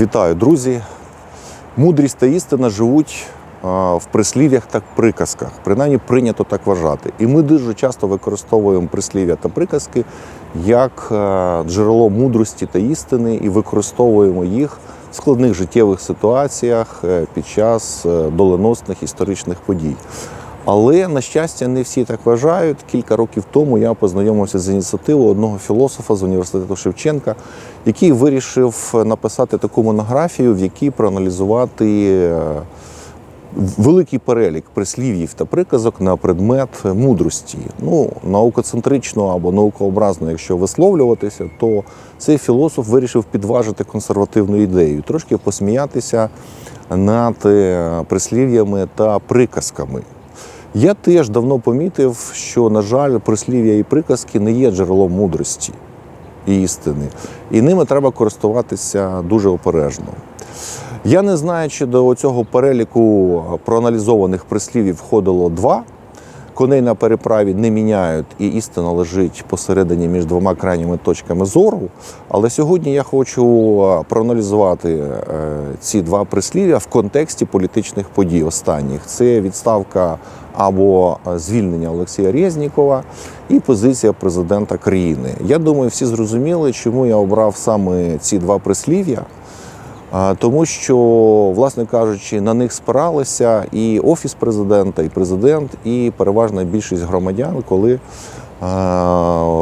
Вітаю, друзі! Мудрість та істина живуть в прислів'ях та приказках. Принаймні прийнято так вважати. І ми дуже часто використовуємо прислів'я та приказки як джерело мудрості та істини і використовуємо їх в складних життєвих ситуаціях е, під час е, доленосних історичних подій. Але, на щастя, не всі так вважають. Кілька років тому я познайомився з ініціативою одного філософа з університету Шевченка, який вирішив написати таку монографію, в якій проаналізувати е, великий перелік прислів'їв та приказок на предмет мудрості. Ну, наукоцентрично або наукообразно, якщо висловлюватися, то цей філософ вирішив підважити консервативну ідею, трошки посміятися над е, прислів'ями та приказками. Я теж давно помітив, що, на жаль, прислів'я і приказки не є джерелом мудрості і істини, і ними треба користуватися дуже опережно. Я не знаю, чи до цього переліку проаналізованих прислівів входило два. Коней на переправі не міняють, і істина лежить посередині між двома крайніми точками зору. Але сьогодні я хочу проаналізувати е, ці два прислів'я в контексті політичних подій останніх. Це відставка або звільнення Олексія Резнікова і позиція президента країни. Я думаю, всі зрозуміли, чому я обрав саме ці два прислів'я. Тому що, власне кажучи, на них спиралися і офіс президента, і президент, і переважна більшість громадян, коли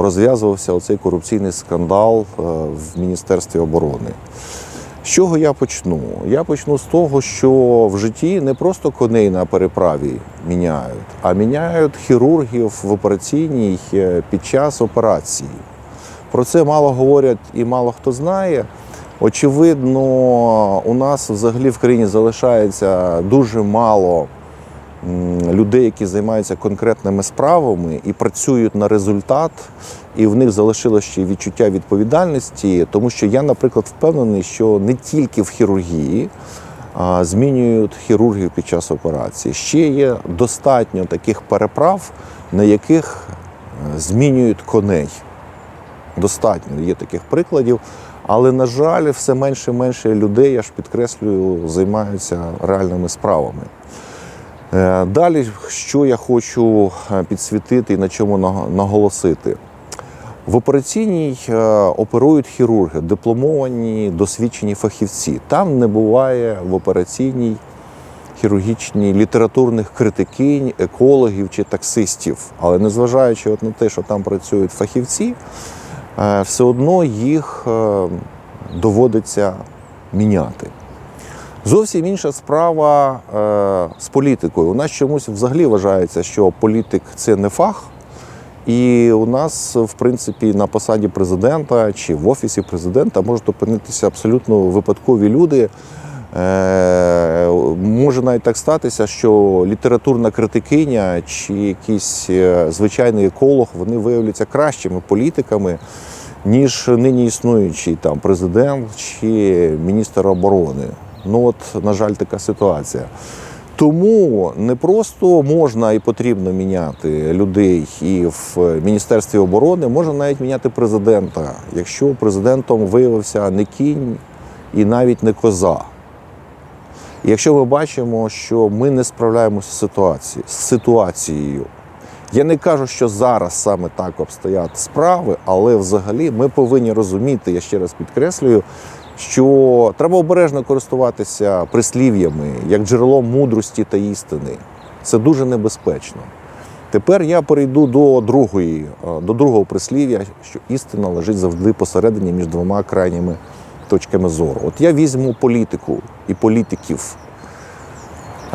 розв'язувався оцей корупційний скандал в Міністерстві оборони. З чого я почну? Я почну з того, що в житті не просто коней на переправі міняють, а міняють хірургів в операційній е, під час операції. Про це мало говорять і мало хто знає. Очевидно, у нас взагалі в країні залишається дуже мало людей, які займаються конкретними справами і працюють на результат, і в них залишилося ще відчуття відповідальності, тому що я, наприклад, впевнений, що не тільки в хірургії змінюють хірургів під час операції. Ще є достатньо таких переправ, на яких е, змінюють коней. Достатньо є таких прикладів. Але, на жаль, все менше і менше людей, я ж підкреслюю, займаються реальними справами. Е, Далі, що я хочу е, підсвітити і на чому наголосити. В операційній е, оперують хірурги, дипломовані, досвідчені фахівці. Там не буває в операційній хірургічній літературних критикинь, екологів чи таксистів. Але незважаючи от на те, що там працюють фахівці, все одно їх е, доводиться міняти. Зовсім інша справа е, з політикою. У нас чомусь взагалі вважається, що політик це не фах. І у нас, в принципі, на посаді президента чи в офісі президента можуть опинитися абсолютно випадкові люди. Е, може навіть так статися, що літературна критикиня чи якийсь е, звичайний еколог вони виявляться кращими політиками, ніж нині існуючий там президент чи міністр оборони. Ну от, на жаль, така ситуація. Тому не просто можна і потрібно міняти людей і в Міністерстві оборони, можна навіть міняти президента, якщо президентом виявився не кінь і навіть не коза. Якщо ми бачимо, що ми не справляємося з ситуацією. Я не кажу, що зараз саме так обстоять справи, але взагалі ми повинні розуміти, я ще раз підкреслюю, що треба обережно користуватися прислів'ями як джерелом мудрості та істини. Це дуже небезпечно. Тепер я перейду до другої, е, до другого прислів'я, що істина лежить завжди посередині між двома крайніми точками зору. От я візьму політику і політиків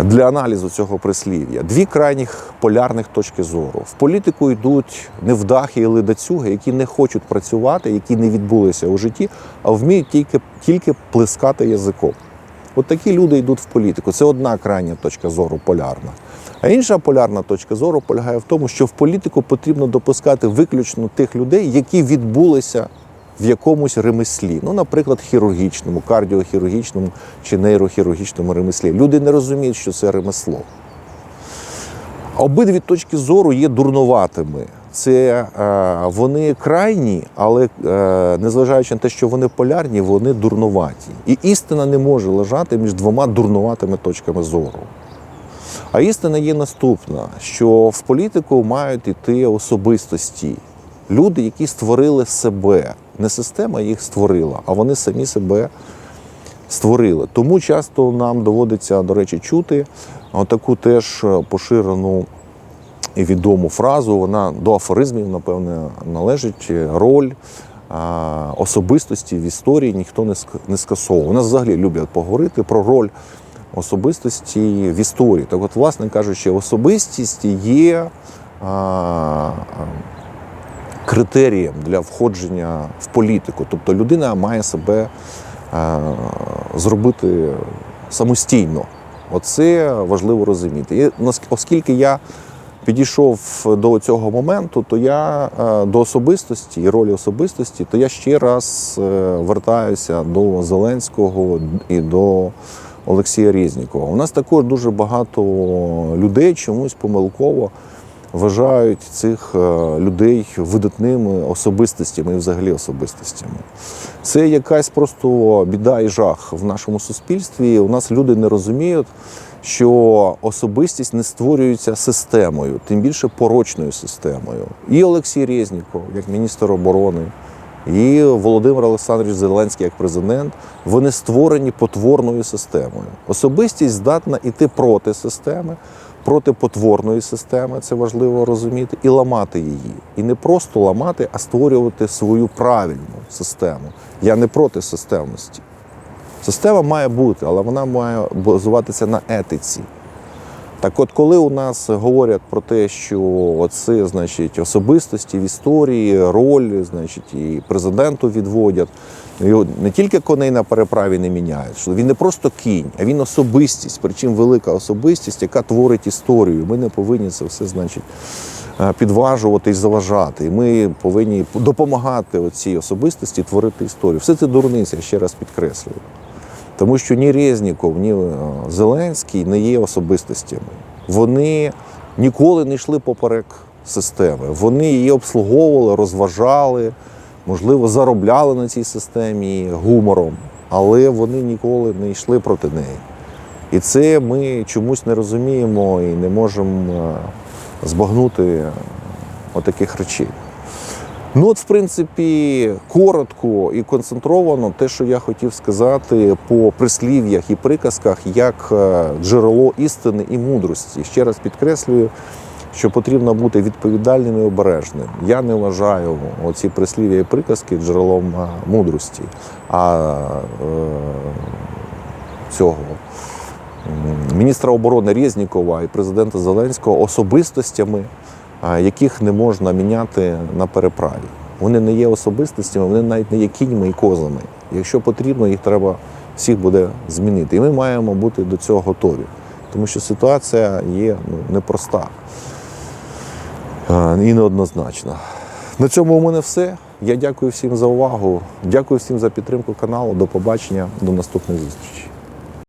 для аналізу цього прислів'я. Дві крайніх полярних точки зору. В політику йдуть невдахи і ледацюги, які не хочуть працювати, які не відбулися у житті, а вміють тільки, тільки плескати язиком. От такі люди йдуть в політику. Це одна крайня точка зору полярна. А інша полярна точка зору полягає в тому, що в політику потрібно допускати виключно тих людей, які відбулися в якомусь ремеслі, ну, наприклад, хірургічному, кардіохірургічному чи нейрохірургічному ремеслі. Люди не розуміють, що це ремесло. Обидві точки зору є дурнуватими. це е, вони крайні, але е, незважаючи на те, що вони полярні, вони дурнуваті. І істина не може лежати між двома дурнуватими точками зору. А істина є наступна: що в політику мають йти особистості, люди, які створили себе. Не система їх створила, а вони самі себе створили. Тому часто нам доводиться, до речі, чути таку теж поширену і відому фразу. Вона до афоризмів, напевне, належить роль а, особистості в історії ніхто не ск- не скасовував. У нас взагалі люблять поговорити про роль особистості в історії. Так от, власне кажучи, особистість є а, критерієм для входження в політику. Тобто людина має себе а, зробити самостійно. Оце важливо розуміти. І оскільки я підійшов до цього моменту, то я е, до особистості і ролі особистості, то я ще раз е, вертаюся до Зеленського і до Олексія Резнікова. У нас також дуже багато людей чомусь помилково вважають цих е, людей видатними особистостями і взагалі особистостями. Це якась просто біда і жах в нашому суспільстві. У нас люди не розуміють, що особистість не створюється системою, тим більше порочною системою. І Олексій Резніков, як міністр оборони, і Володимир Олександрович Зеленський як президент, вони створені потворною системою. Особистість здатна йти проти системи, проти потворної системи, це важливо розуміти, і ламати її. І не просто ламати, а створювати свою правильну систему. Я не проти системності. Система має бути, але вона має базуватися на етиці. Так от, коли у нас говорять про те, що це значить особистості в історії, роль, значить, і президенту відводять, його не тільки коней на переправі не міняють, що він не просто кінь, а він особистість, причому велика особистість, яка творить історію. Ми не повинні це все, значить, е, підважувати і заважати. І ми повинні допомагати цій особистості творити історію. Все це дурниця, ще раз підкреслюю. Тому що ні Резніков, ні е, Зеленський не є особистостями. Вони ніколи не йшли поперек системи. Вони її обслуговували, розважали, можливо, заробляли на цій системі гумором, але вони ніколи не йшли проти неї. І це ми чомусь не розуміємо і не можемо е, збагнути отаких речей. Ну, от, в принципі, коротко і концентровано те, що я хотів сказати по прислів'ях і приказках, як е, джерело істини і мудрості. Ще раз підкреслюю, що потрібно бути відповідальним і обережним. Я не вважаю оці прислів'я і приказки джерелом е, мудрості, а е, цього міністра оборони Резнікова і президента Зеленського особистостями, яких не можна міняти на переправі. Вони не є особистостями, вони навіть не є кіньми і козами. Якщо потрібно, їх треба всіх буде змінити. І ми маємо бути до цього готові, тому що ситуація є ну, непроста і неоднозначна. На цьому у мене все. Я дякую всім за увагу. Дякую всім за підтримку каналу. До побачення, до наступної зустрічі.